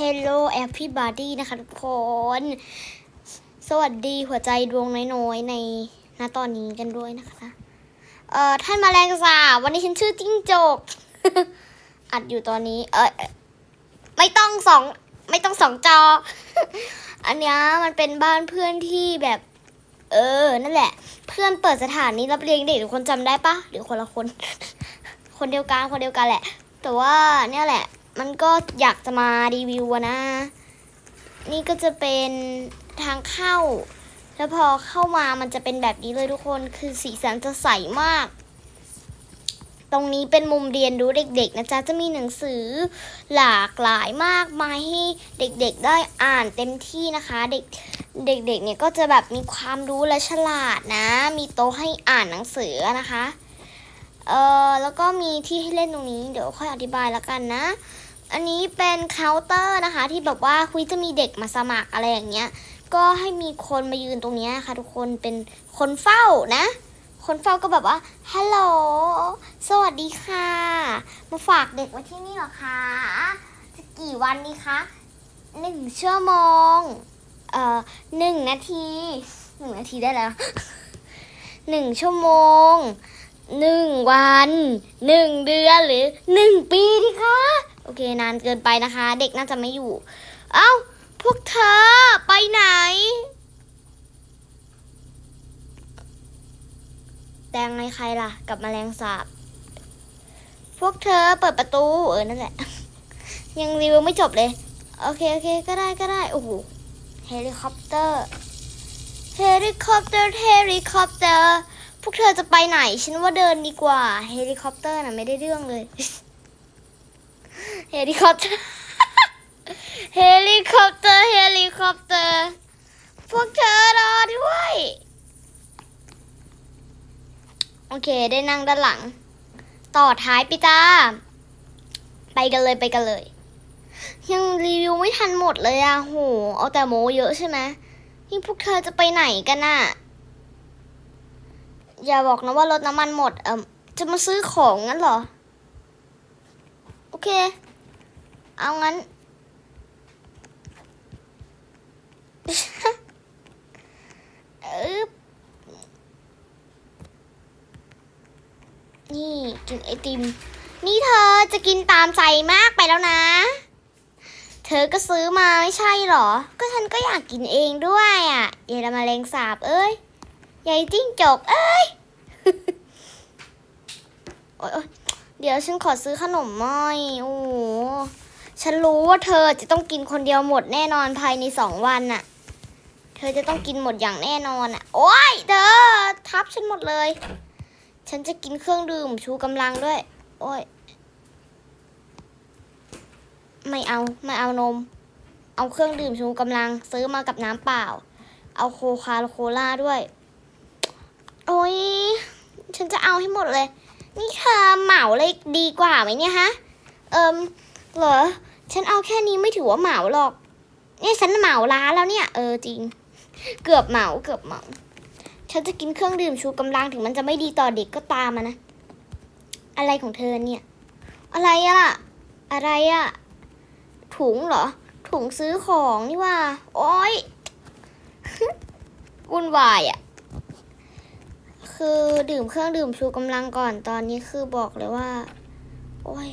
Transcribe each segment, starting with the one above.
Hello everybody นะคะทุกคน สวัสดีหัวใจดวงน้อยๆ ในณตอนนี้กันด้วยนะคะ เอ่อ ท่านมาแรงสาบวันนี้ฉันชื่อจิ้งจก อัดอยู่ตอนนี้ เออไม่ต้องสอง ไม่ต้องสองจอ อันนี้มันเป็นบ้านเพื่อนที่แบบ เออ นั่นแหละ เพื่อนเปิดสถานีรับเลี้ยงเด็กทุกคนจำได้ปะหรือคนละคน คนเดียวกันคนเดียวกันแหละ แต่ว่าเนี่ยแหละ มันก็อยากจะมารีวิวนะ นี่ก็จะเป็นทางเข้า แล้วพอเข้ามามันจะเป็นแบบนี้เลยทุกคนคือสีสันจะใสมาก ตรงนี้เป็นมุมเรียนรู้เด็ก ๆ นะจ๊ะ จะมีหนังสือหลากหลายมากมายให้เด็กๆได้อ่านเต็มที่นะคะ เด็กเด็กๆเนี่ยก็จะแบบมีความรู้และฉลาดนะ มีโต๊ะให้อ่านหนังสือนะคะเอ่อแล้วก็มีที่ให้เล่นตรงนี้ เดี๋ยวค่อยอธิบายแล้วกันนะ อันนี้เป็นเคาน์เตอร์นะคะ ที่แบบว่าคุยจะมีเด็กมาสมัครอะไรอย่างเงี้ย ก็ให้มีคนมายืนตรงเนี้ยค่ะ ทุกคนเป็นคนเฝ้านะ คนเฝ้าก็แบบว่าฮัลโหลสวัสดีค่ะ มาฝากเด็กไว้ที่นี่หรอคะจะกี่วันดีคะหนึ่งชั่วโมงเอ่อหนึ่งนาทีหนึ่งนาทีได้แล้วหนึ่งชั่วโมงหนึ่งวันหนึ่งเดือนหรือหนึ่งปีดีคะ โอเค นานเกินไปนะคะ เด็กน่าจะไม่อยู่ เอ้า พวกเธอไปไหนแตงไงใครล่ะ กับแมลงสาบ พวกเธอเปิดประตู เออ นั่นแหละ ยังรีวิวไม่จบเลย โอเค โอเค ก็ได้ก็ได้ โอ้โห เฮลิคอปเตอร์ เฮลิคอปเตอร์ เฮลิคอปเตอร์ พวกเธอจะไปไหน ฉันว่าเดินดีกว่า เฮลิคอปเตอร์น่ะไม่ได้เรื่องเลย เฮลิคอปเตอร์ เฮลิคอปเตอร์ เฮลิคอปเตอร์ พวกเธอรอด้วย โอเค ได้นั่งด้านหลัง ต่อท้ายปิจ้าไปกันเลยไปกันเลย ยังรีวิวไม่ทันหมดเลยอะโห เอาแต่โมเยอะใช่ไหมนี่พวกเธอจะไปไหนกันน่ะอย่าบอกนะว่ารถน้ำมันหมด เอ่มจะมาซื้อของงั้นเหรอ โอเค เอางั้นเอบนี่กินไอติม นี่เธอจะกินตามใจมากไปแล้วนะ เธอก็ซื้อมาไม่ใช่หรอ ก็ฉันก็อยากกินเองด้วยอะยายละมาเลงสาบเอ้ยยายจิ้งจกเอ้ยโอ๊ยอยเดี๋ยวฉันขอซื้อขนมหน่อย โอ้ ฉันรู้ว่าเธอจะต้องกินคนเดียวหมดแน่นอนภายในสองวันน่ะ เธอจะต้องกินหมดอย่างแน่นอนอะ โอ๊ยเธอทับฉันหมดเลย ฉันจะกินเครื่องดื่มชูกำลังด้วย โอ๊ยไม่เอาไม่เอานม เอาเครื่องดื่มชูกำลังซื้อมากับน้ำเปล่า เอาโคคาโคล่าด้วย โอ๊ยฉันจะเอาให้หมดเลย นี่เธอเหมาเลยดีกว่าไหมเนี่ยฮะ เอิม เหรอ ฉันเอาแค่นี้ไม่ถือว่าเหมาหรอก เนี่ยฉันเหมาร้านแล้วเนี่ย เออจริง เกือบเหมาเกือบเหมา ฉันจะกินเครื่องดื่มชูกำลังถึงมันจะไม่ดีต่อเด็กก็ตามนะ อะไรของเธอเนี่ย อะไรอะล่ะ อะไรอะถุงเหรอ ถุงซื้อของนี่ว่า โอ๊ยวุ่นวายอะคือดื่มเครื่องดื่มชูกำลังก่อนตอนนี้คือบอกเลยว่า โอ้ย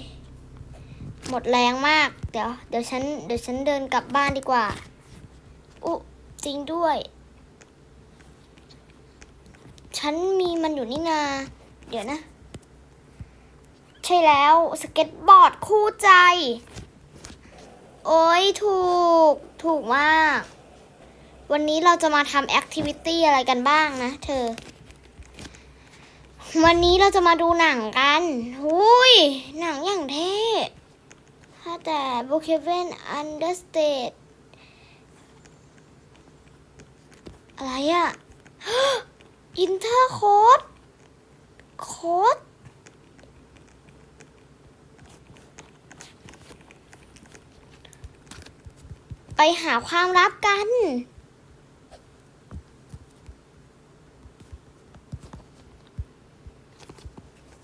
หมดแรงมาก เดี๋ยว เดี๋ยวฉัน เดี๋ยวฉันเดินกลับบ้านดีกว่า อุ๊จริงด้วย ฉันมีมันอยู่นี่นา เดี๋ยวนะ ใช่แล้วสเก็ตบอร์ดคู่ใจ โอ้ยถูก ถูกมาก วันนี้เราจะมาทำแอคทิวิตี้อะไรกันบ้างนะเธอวันนี้เราจะมาดูหนังกัน หุยหนังอย่างเท่ ถ้าแต่ b o o k e v e n Understate อะไรอะอินเตอร์โคดโคดไปหาความลับกัน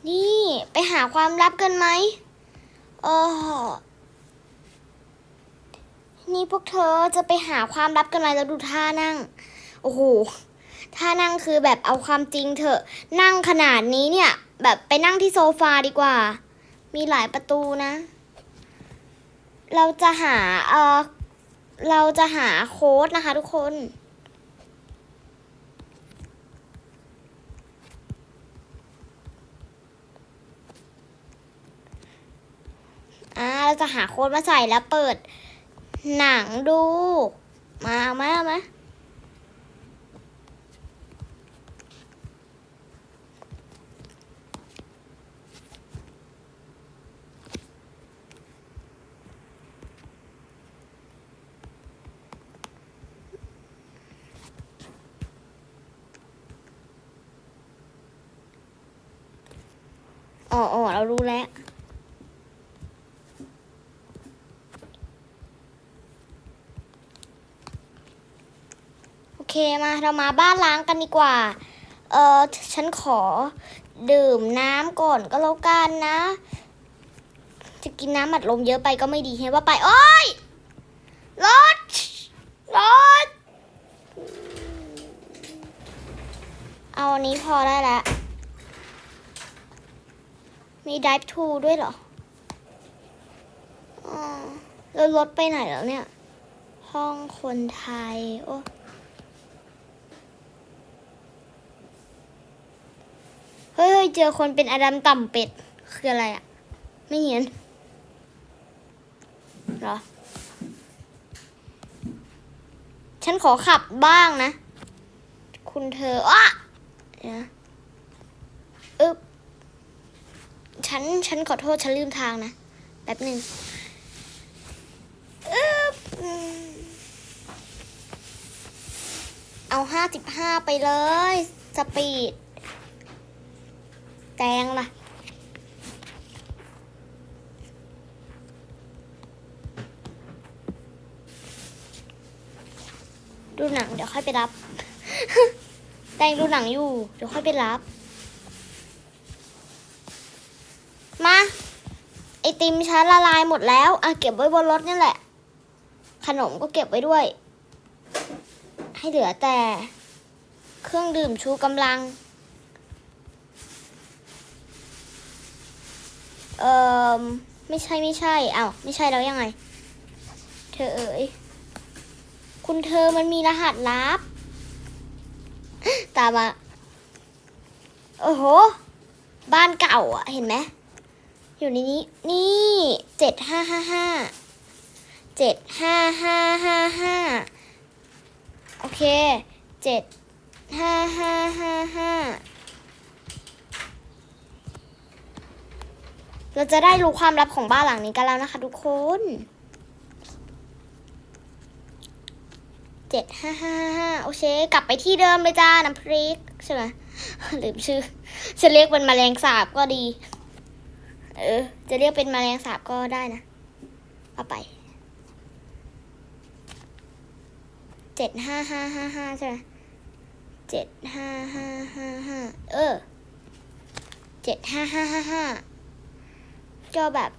นี่ ไปหาความลับกันไหมเออ นี่พวกเธอจะไปหาความลับกันไหมแล้วดูท่านั่ง โอ้โห ท่านั่งคือแบบเอาความจริงเถอะ นั่งขนาดนี้เนี่ย แบบไปนั่งที่โซฟาดีกว่า มีหลายประตูนะ เราจะหา เออเราจะหาโค้ดนะคะทุกคนอ่าเราจะหาโค้ดมาใส่แล้วเปิด หนังดู มาเอามาเอามา อ๋ออ๋อเรารู้แล้ว โอ เรามาบ้านล้างกันดีกว่า เออฉันขอดื่มน้ำก่อนก็แล้วกันนะ จะกินน้ำอัดลมเยอะไปก็ไม่ดีเห็นว่าไป โอ้ยรถรถเอาอันนี้พอได้แล้ว มี drive to ด้วยเหรออแล้วรถไปไหนแล้วเนี่ย ห้องคนไทย โอ้ เฮ้ยเจอคนเป็นอดัมต่ำเป็ด คืออะไรอะไม่เห็นเหรอ ฉันขอขับบ้างนะ คุณเธออ้ะเดี๋ยวนะอึ๊บฉัน ฉันขอโทษ ฉันลืมทางนะ แป๊บหนึ่งอึ๊บเอาห้าสิบห้าไปเลย สปีด แตงล่ะดูหนังเดี๋ยวค่อยไปรับ แตงดูหนังอยู่ เดี๋ยวค่อยไปรับ มา ไอติมฉันละลายหมดแล้วอะเก็บไว้บนรถนี่แหละ ขนมก็เก็บไว้ด้วย ให้เหลือแต่ เครื่องดื่มชูกำลัง เออไม่ใช่ไม่ใช่อ้าวไม่ใช่แล้วยังไง เธอเอ๋ยคุณเธอมันมีรหัสลับ ตามาโอ้โห บ้านเก่าอะ เห็นไหม อยู่ในนี้ นี่เจ็ดห้าห้าห้าเจ็ดห้าห้าห้าห้าโอเคเจ็ดห้าห้าห้าห้า เราจะได้รู้ความลับของบ้านหลังนี้กันแล้วนะคะ ทุกคนเจ็ดห้าห้าห้าโอเค กลับไปที่เดิมเลยจ้า น้ำพริกใช่ไหมลืมชื่อ จะเรียกเป็นแมลงสาบก็ดี เออ จะเรียกเป็นแมลงสาบก็ได้นะ เอาไปเจ็ดห้าห้าห้าห้าใช่ไหมเจ็ดห้าห้าห้าห้าเออเจ็ดห้าห้าห้าห้า ก็แบบ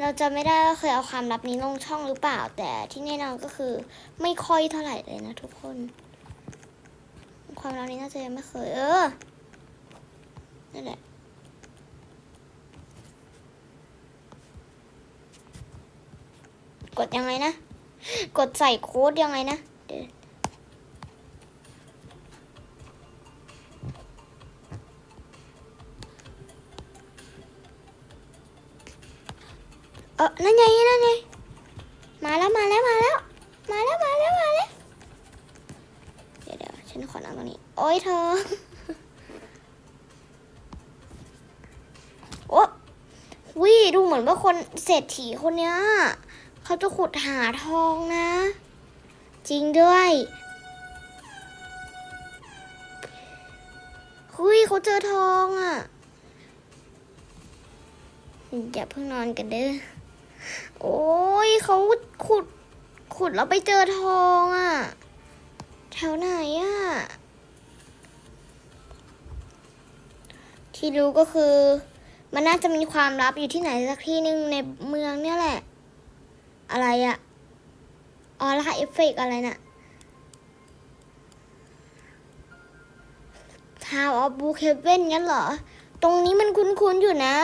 เราจะไม่ได้ว่าเคยเอาความลับนี้ลงช่องหรือเปล่า แต่ที่แน่นอนก็คือ ไม่ค่อยเท่าไหร่เลยนะทุกคน ความลับนี้น่าจะยังไม่เคย เออนั่นแหละกดยังไงนะ กดใส่โค้ดยังไงนะ ออนั่นไงนั่นไงมาแล้วมาแล้วมาแล้ว มาแล้วมาแล้วมาแล้ว เดี๋ยวเดี๋ยวฉันขอนั่งตรงนี้ โอ้ยเธอ โอ้วิดูเหมือนว่าคนเศรษฐีคนเนี้ยเขาจะขุดหาทองนะ จริงด้วยหุยเขาเจอทองอะ่ะ อย่าเพิ่งนอนกันเด้อ โอ้ยเขาขุดขุดแล้วไปเจอทองอะ่ะ แถวไหนอะ่ะ ที่รู้ก็คือ มันน่าจะมีความลับอยู่ที่ไหนสักที่หนึ่งในเมืองเนี่ยแหละ อะไรอะออร่าเอฟเฟกอะไรน่ะ Town of Brookhaven งั้นเหรอ ตรงนี้มันคุ้นๆอยู่นะ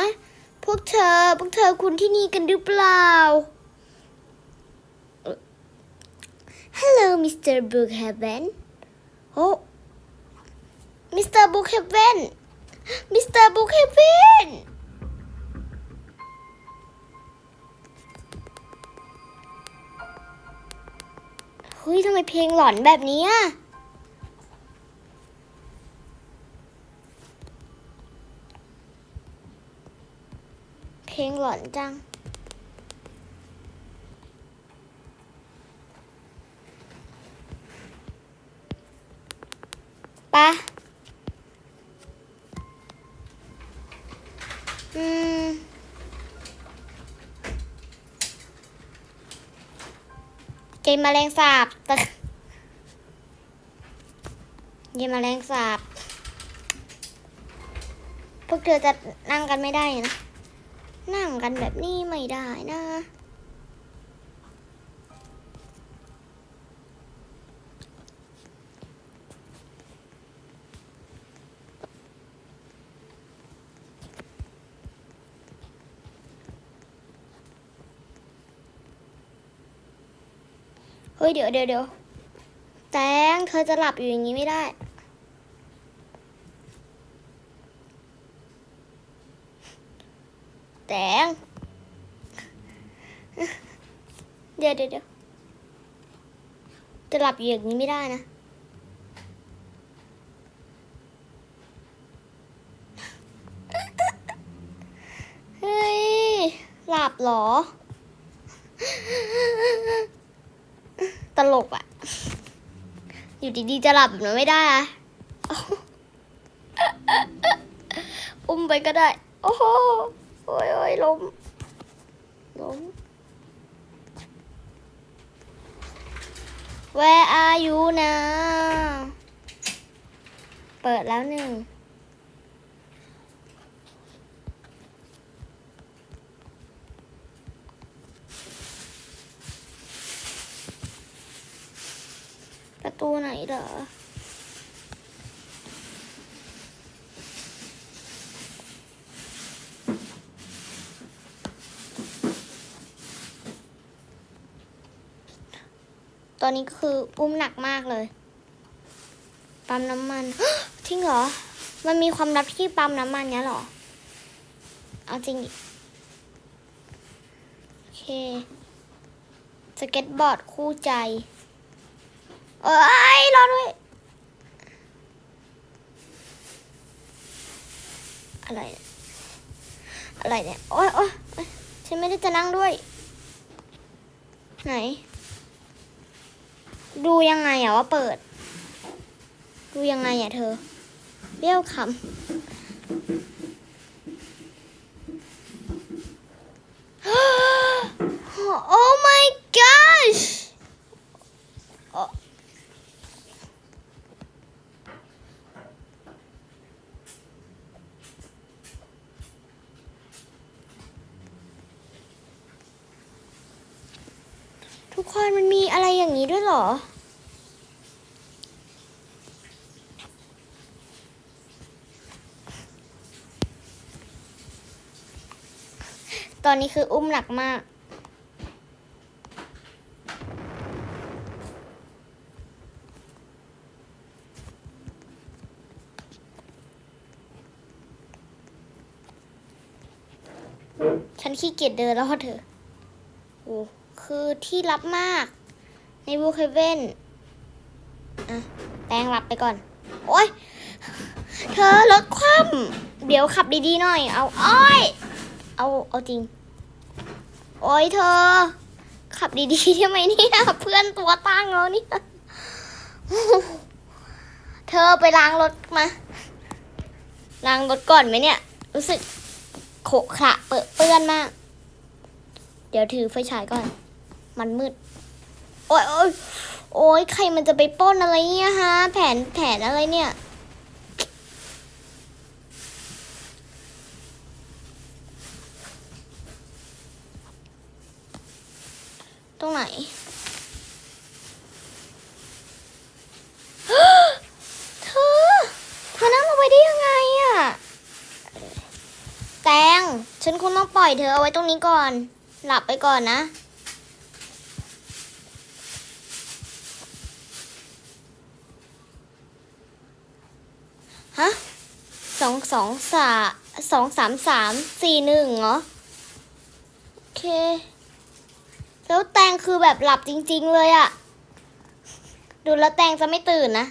วกเธอ พวกเธอคุ้นที่นี่กันหรือเปล่า Hello Mr. Brookhaven โอ้ Mr. Brookhaven Mr. Brookhaven เฮ้ยทำไมเพลงหลอนแบบนี้อะ ลงหลอนจัง ปะ อืมเกมแมลงสาบตึกเกมแมลงสาบ พวกเธอจะนั่งกันไม่ได้นะ กันแบบนี้ไม่ได้นะเฮ้ยเดี๋ยวเดี๋ยวเดี๋ยวแตงเธอจะหลับอยู่อย่างนี้ไม่ได้ แตง เดี๋ยวเดี๋ยวจะหลับอยู่อย่างนี้ไม่ได้นะ เฮ้ย หลับเหรอ ตลกอะอยู่ดีๆจะหลับแบบนั้นไม่ได้อะอุ้มไปก็ได้ โอ้โห โอ้ยโอ้ยล้มล้ม Where are you now เปิดแล้วหนึ่งประตูไหนเหรอ อนนี้ก็คืออุ้มหนักมากเลย ปั๊มน้ำมันจริงเหรอ มันมีความลับที่ปั๊มน้ำมันเนี้ยเหรอ เอาจริงดิโอเค สเก็ตบอร์ดคู่ใจ เอ้ยรอด้วย อะไร อะไรเนี่ย โอ๊ยโอ๊ยโอ๊ยฉันไม่ได้จะนั่งด้วย ไหน ดูยังไงอะว่าเปิด ดูยังไงอะเธอเบี้ยวคำ oh my gosh ทุกคนมันมีอะไรอย่างนี้ด้วยเหรอ ต อนนี้คืออุ้มหนักมาก ฉันขี้เกียจเดินแล้วเธอโอ้คือที่ลับมาก ในบูเคเว่นอะ แปลงหลับไปก่อน โอ๊ยเธอลดความเดี๋ยวขับดีๆหน่อย เอา อ้อย เอา เอาจริง อ๊ยเธอ ขับดีๆทำไมเนี่ยเพื่อนตัวตั้งแล้วเนี่ยเธอไปล้างรถมาล้างรถก่อนไหมเนี่ย รู้สึกโขกขระเปื้อนเปื้อนมาก เดี๋ยวถือไฟฉายก่อน มันมืด โอ๊ยโอ๊ยโอ๊ยใครมันจะไปป้นอะไรเนี่ยฮะ แผนแผนอะไรเนี่ย ตรงไหนเธอเธอนั่งลงไปได้ยังไงอะแตงฉันคงต้องปล่อยเธอเอาไว้ตรงนี้ก่อน หลับไปก่อนนะฮะสองสองสาสองสามสามสี่หนึ่งเหรอ โอเค แล้วแตงคือแบบหลับจริง ๆ เลยอะดูแล้วแตงจะไม่ตื่นนะ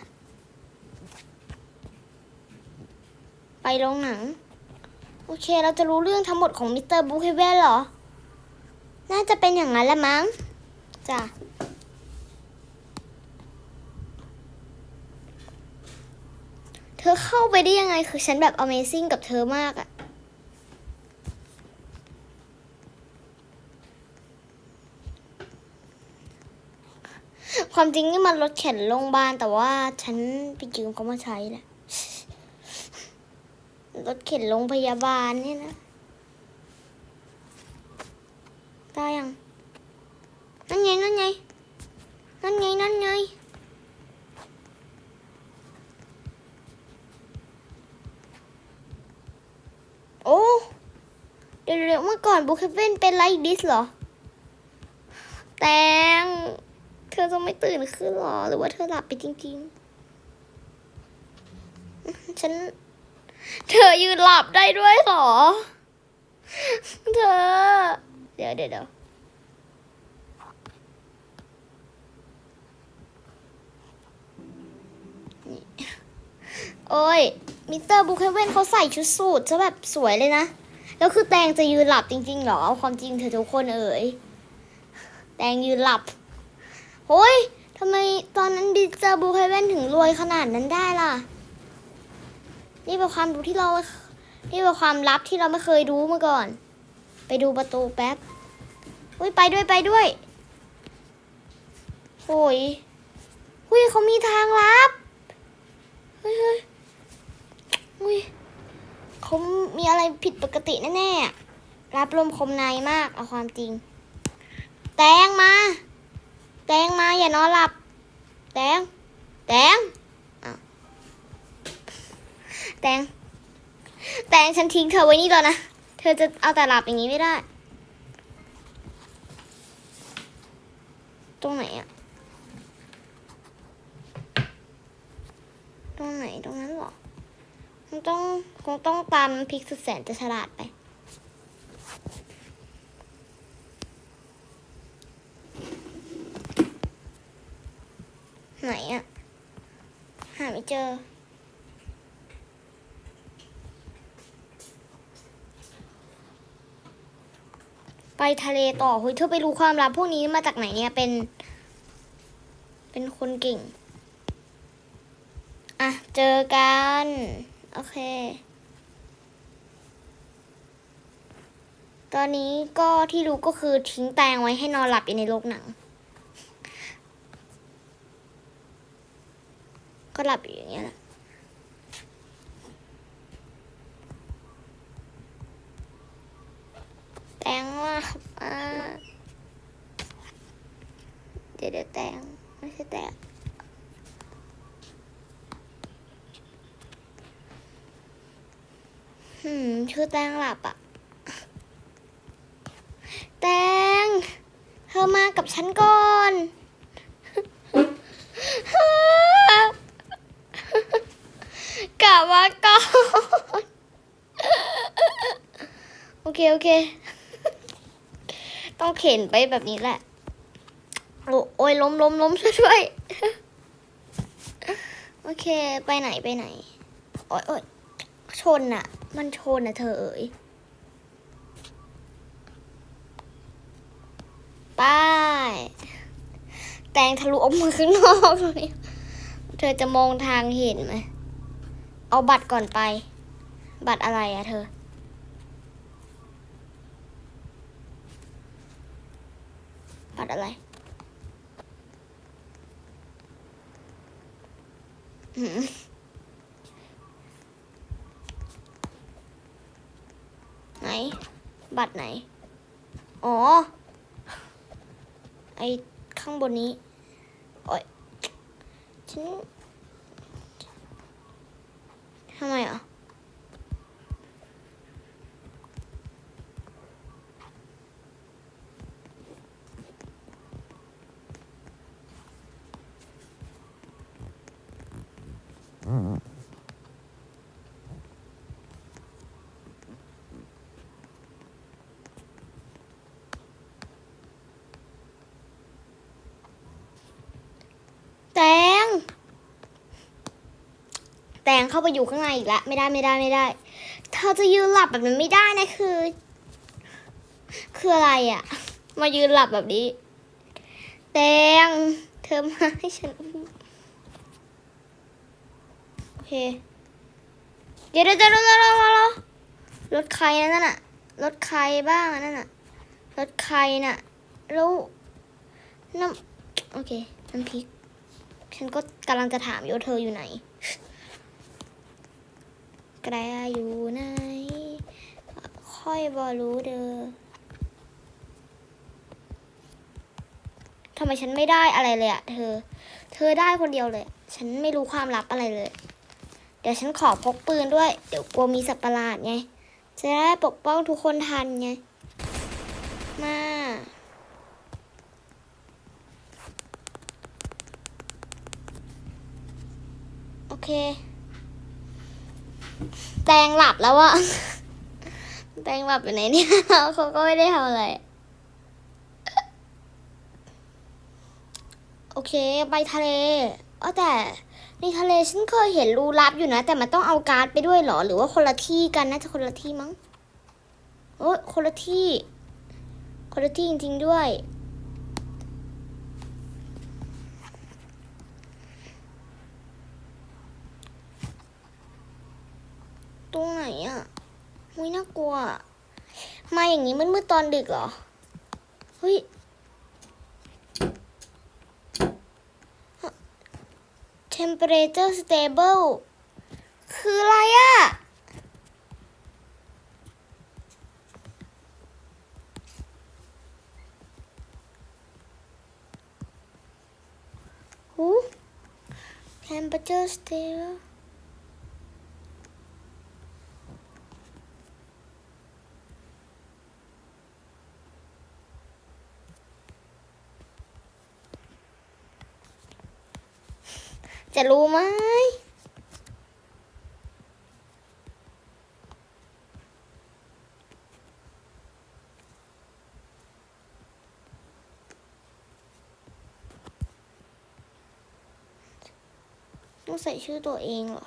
ไปโรงหนัง โอเคเราจะรู้เรื่องทั้งหมดของมิสเตอร์บูคเฮเวนเหรอ น่าจะเป็นอย่างนั้นละมั้งจ้ะเธอเข้าไปได้ยังไงคือฉันแบบ Amazing กับเธอมากอะ ความจริงนี่มันรถเข็นโรงพยาบาลแต่ว่าฉันไปยืมเขามาใช้แหละรถเข็นโรงพยาบาลเนี่ยนะได้ยังนั่นไงนั่นไงนั่นไงนั่นไงโอ้เดี๋ยวเดี๋ยวเมื่อก่อนบูคเวนเป็นไลท์ดิสเหรอแตงเธอ จะไม่ตื่นขึ้นหรอ หรือว่าเธอหลับไปจริง ๆ ฉัน เธอยืนหลับได้ด้วยเหรอ เธอ เดี๋ยวเดี๋ยวเดี๋ยวโอ้ย มิสเตอร์บูคเวนเขาใส่ชุดสูทจะแบบสวยเลยนะ แล้วคือแตงจะยืนหลับจริงๆหรอ เอาความจริงเธอทุกคนเอ๋ย แตงยืนหลับ โอ้ยทำไมตอนนั้นดิเจอบูเคเวนถึงรวยขนาดนั้นได้ล่ะ นี่เป็นความรู้ที่เรา นี่เป็นความลับที่เราไม่เคยรู้มาก่อน ไปดูประตูแป๊บอุ้ยไปด้วยไปด้วยโอ้ยอุ้ยเขามีทางลับเฮ้ยเฮ้ยอุ้ยเขามีอะไรผิดปกติแน่ๆรับลมคมในมากเอาความจริง แตงมา แตงมาอย่านอนหลับ แตง แตงแตง แตงฉันทิ้งเธอไว้นี่แล้วนะ เธอจะเอาแต่หลับอย่างนี้ไม่ได้ ตรงไหนอะตรงไหนตรงนั้นหรอคงต้องคงต้องตามพิกสุดแสนจะฉลาดไป ไหน อะหาไม่เจอ ไปทะเลต่อเฮ้ยเธอไปรู้ความลับพวกนี้มาจากไหนเนี่ยเป็น เป็นคนเก่ง อะ เจอกัน โอเค ตอนนี้ก็ที่รู้ก็คือทิ้งแตงไว้ให้นอนหลับอยู่ในโรงหนัง ก็หลับอยู่อย่างเงี้ยแหละแตงว่าอ่าเดี๋ยวเดี๋ยวแตงไม่ใช่แตงหืมชื่อแตงหลับอะแตง เธอมากับฉันก่อน กลับมาก่อน โอ เคโอเค ต้องเข็นไปแบบนี้แหละโอ้โอ้ยล้มล้มล้มช่วยช่วยโอเคไปไหนไปไหน โอ้ยโอ้ยชนอะมันชนอะเธอเอ๋ยไป้ายแตงทะลุออกมาข้างนอกเลยเธอจะมองทางเห็นไหม เอาบัตรก่อนไป บัตรอะไรอะเธอ บัตรอะไรไหน บัตรไหน อ๋อ ไอ้ข้างบนนี้ โอ๊ยฉันทำไมอะ แตง แตงเข้าไปอยู่ข้างในอีกแล้วไม่ได้ไม่ได้ไม่ได้ เธอจะยืนหลับแบบนั้นไม่ได้นะคือ คืออะไรอะ่ะ มายืนหลับแบบนี้ แตง เธอมาให้ฉันโอเคเดี๋ยวเดี๋ยวเดี๋ยวเดี๋ยวรถใครนั่นน่ะรถใครบ้างนั่นน่ะรถใครน่ะแล้วน้ำโอเคน้ำพริกฉันก็กำลังจะถามอยู่ว่าเธออยู่ไหน แกอยู่ไหนค่อยบอรู้เด้อทำไมฉันไม่ได้อะไรเลยอะเธอ เธอได้คนเดียวเลย ฉันไม่รู้ความลับอะไรเลย เดี๋ยวฉันขอพกปืนด้วย เดี๋ยวกลัวมีสัตว์ประหลาดไง จะได้ปกป้องทุกคนทันไง มาโอเค แตงหลับแล้วอะแตงหลับอยู่ไหนเนี่ยเขาก็ไม่ได้ทำอะไร โอเค ไปทะเลเออแต่ในทะเลฉันเคยเห็นรูลับอยู่นะ แต่มันต้องเอาการ์ดไปด้วยเหรอ หรือว่าคนละที่กันน่าจะคนละที่มั้งโอ้คนละที่คนละที่จริง ๆ ด้วย รงไหนอะมุ้ยน่ากลัว มาอย่างนี้มืดๆตอนดึกเหรอ เฮ้ย temperature stable คืออะไรอะหู temperature stable จะรู้ไหมต้องใส่ชื่อตัวเองเหรอ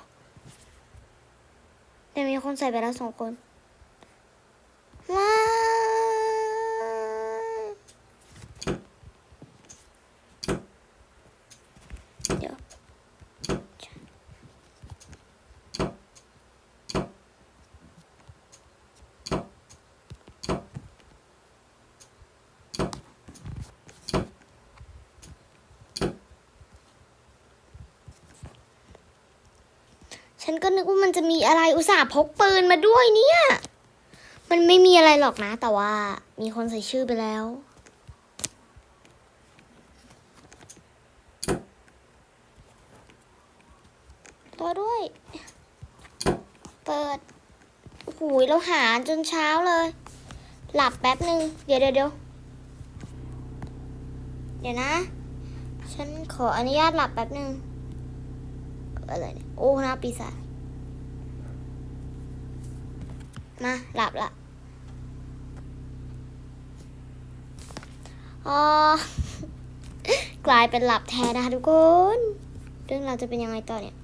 แต่มีคนใส่ไปแล้วสองคน ฉันก็นึกว่ามันจะมีอะไรอุตส่าห์พกปืนมาด้วยเนี่ย มันไม่มีอะไรหรอกนะ แต่ว่ามีคนใส่ชื่อไปแล้ว ตัวด้วย เปิดโอ้โหเราหาจนเช้าเลย หลับแป๊บหนึ่งเดี๋ยวเดี๋ยวเดี๋ยวเดี๋ยวนะ ฉันขออนุญาตหลับแป๊บหนึ่งอะไรเนี่ยโอ้หน้าปีศาจ มาหลับละอ๋อกลายเป็นหลับแทนนะคะทุกคน เรื่องเราจะเป็นยังไงต่อเนี่ย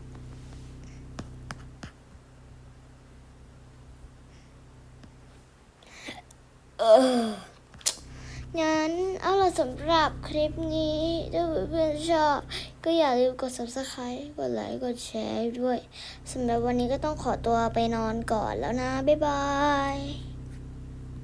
เอองั้นเอาละสำหรับคลิปนี้ถ้าเพื่อนๆชอบ ก็อย่าลืมกด subscribe กดไลค์ กดแชร์ด้วยสำหรับวันนี้ก็ต้องขอตัวไปนอนก่อนแล้วนะ บ๊ายบาย